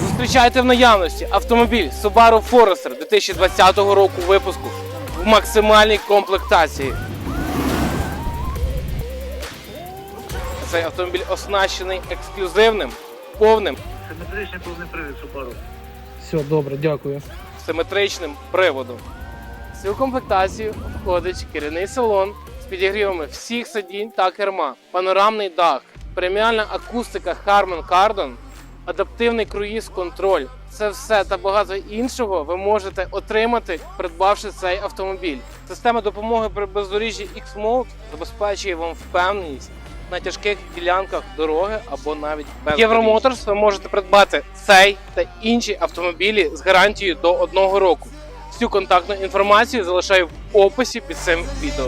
Зустрічайте в наявності автомобіль Subaru Forester 2020 року випуску в максимальній комплектації. Цей автомобіль оснащений ексклюзивним повним Симетричний повний привід Subaru. Все, добре, дякую. симетричним приводом. В цю комплектацію входить керівний салон з підігрівами всіх сидінь та керма, панорамний дах, преміальна акустика Harman Kardon, адаптивний круїз-контроль. Це все та багато іншого ви можете отримати, придбавши цей автомобіль. Система допомоги при бездоріжжі X-Mode забезпечує вам впевненість на тяжких ділянках дороги або навіть без Євромоторс ви можете придбати цей та інші автомобілі з гарантією до одного року. Всю контактну інформацію залишаю в описі під цим відео.